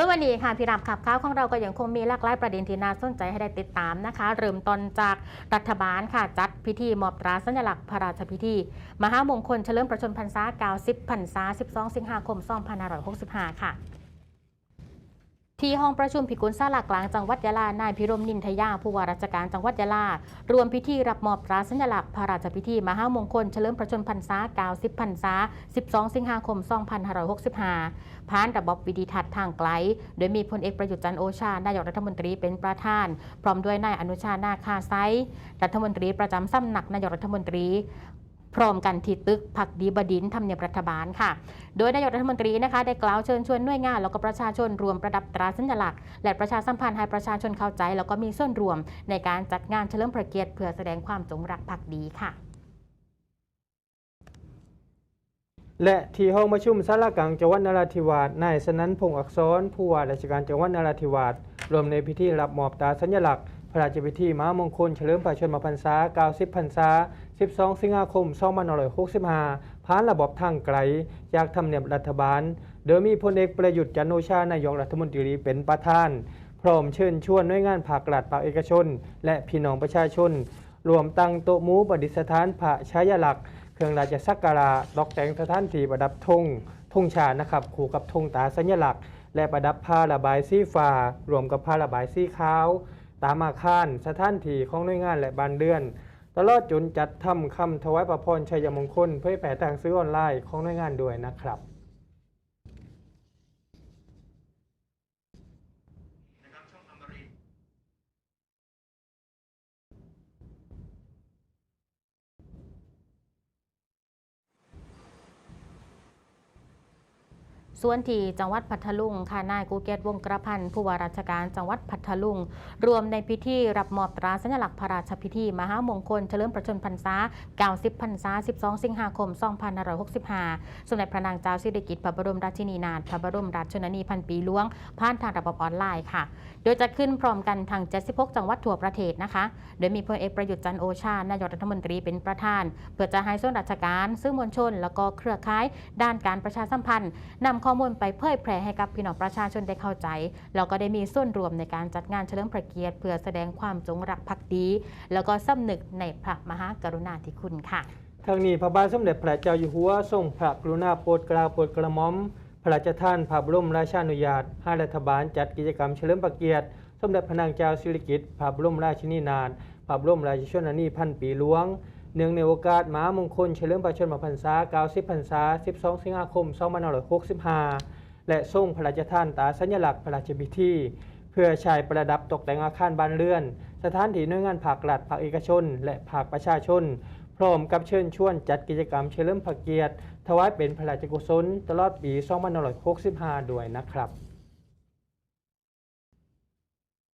ส่วนวันนี้ค่ะพี่รามขับข้าวของเราก็ยังคงมีหลากหลายประเด็นที่น่าสนใจให้ได้ติดตามนะคะ เริ่มต้นจากรัฐบาลค่ะจัดพิธีมอบตราสัญลักษณ์พระราชพิธี มหามงคลเฉลิมประชนพรรษา 90พรรษา 12 สิงหาคม 2565 ค่ะ ที่ห้องประชุมพิกุลศาลากลางจังหวัดยะลานายพิรมนินทยาผู้ว่าราชการจังหวัดยะลารวมพิธีรับมอบตราสัญลักษณ์พระราชพิธีมหามงคลเฉลิมประชนพรรษา90พรรษา 12 สิงหาคม 2565 ผ่านระบบวิดีทัศน์ทางไกล โดยมีพลเอกประยุทธ์จันโอชานายกรัฐมนตรีเป็นประธาน พร้อมด้วยนายอนุชานาคาไซรัฐมนตรีประจำสำนักนายกรัฐมนตรี พร้อมกันที่ตึกผักดีบดินทำเนียบรัฐบาลค่ะ โดยนายกรัฐมนตรีนะคะได้กล่าวเชิญชวนหน่วยงานแล้วก็ประชาชนรวมประดับตราสัญลักษณ์ และประชาสัมพันธ์ให้ประชาชนเข้าใจ แล้วก็มีส่วนรวมในการจัดงานเฉลิมพระเกียรติเพื่อแสดงความจงรักภักดีค่ะและที่ห้องประชุมสารกลางจังหวัดนราธิวาสนายสนันพงษ์อักษรผู้ว่าราชการจังหวัดนราธิวาสรวมในพิธีรับมอบตราสัญลักษณ์ พระราชพิธีมหามงคลเฉลิมพระชนมพรรษา 90 พรรษา 12 สิงหาคม 2565 ผ่านระบบทางไกล จากทำเนียบรัฐบาล โดยมีพลเอกประยุทธ์จันโอชานายกรัฐมนตรีเป็นประธาน พร้อมเชิญชวนหน่วยงานภาครัฐภาคเอกชน และพี่น้องประชาชน รวมตั้งโต๊ะมูประดิษฐานพระชายลักษณ์เครื่องราชสักการะตกแต่งสถานที่ประดับธงธงชานะครับคู่กับธงตาสัญลักษณ์ และประดับผ้าระบายสีฟ้ารวมกับผ้าระบายสีขาว ตามอาคารสถานที่ของหน่วยงานและบ้านเรือน ตลอดจนจัดทำคำถวายประพรชัยมงคล เผยแผ่ทางซื้อออนไลน์ของหน่วยงานด้วยนะครับ ส่วนที่จังหวัดพัทลุงค่ะนายกูเกตวงกระพันผู้ว่าราชการจังหวัดพัทลุง รวมในพิธีรับมอบตราสัญลักษณ์พระราชพิธี มหามงคลเฉลิมประชนพรรษา 90 พรรษา 12 สิงหาคม 2565 สมเด็จพระนางเจ้าสิริกิติ์พระบรมราชินีนาถพระบรมราชชนนีพันปีหลวง ผ่านทางระบบออนไลน์ค่ะ โดยจะขึ้นพร้อมกันทาง 76 จังหวัดทั่วประเทศนะคะ โดยมีพลเอกประยุทธ์จันโอชา นายกรัฐมนตรีเป็นประธาน เพื่อจะให้ส่วนราชการ สื่อมวลชน แล้วก็เครือข่ายด้านการประชาสัมพันธ์นำข้อข้อมูลไปเผยแพร่ให้กับพี่น้องประชาชนได้เข้าใจ แล้วก็ได้มีส่วนรวมในการจัดงานเฉลิมพระเกียรติเพื่อแสดงความจงรักภักดี แล้วก็สำนึกในพระมหากรุณาธิคุณค่ะทางนี้พระบาทสมเด็จพระเจ้าอยู่หัวทรงพระกรุณาโปรดเกล้าโปรดกระหม่อม พระราชทานพระบรมราชานุญาตให้รัฐบาลจัดกิจกรรมเฉลิมพระเกียรติ สมเด็จพระนางเจ้าสิริกิติ์พระบรมราชินีนาถพระบรมราชชนนีพันปีหลวง เนื่องในโอกาสมหามงคลเฉลิมพระชนมพรรษา90พรรษา 12 สิงหาคม 2565 และทรงพระราชทานตาสัญลักษณ์พระราชพิธี เพื่อใช้ประดับตกแต่งอาคารบ้านเรือน สถานที่หน่วยงานภาครัฐภาคเอกชน และภาคประชาชน พร้อมกับเชิญชวนจัดกิจกรรมเฉลิมพระเกียรติ ถวายเป็นพระราชกุศล ตลอดปี 2565 ด้วยนะครับ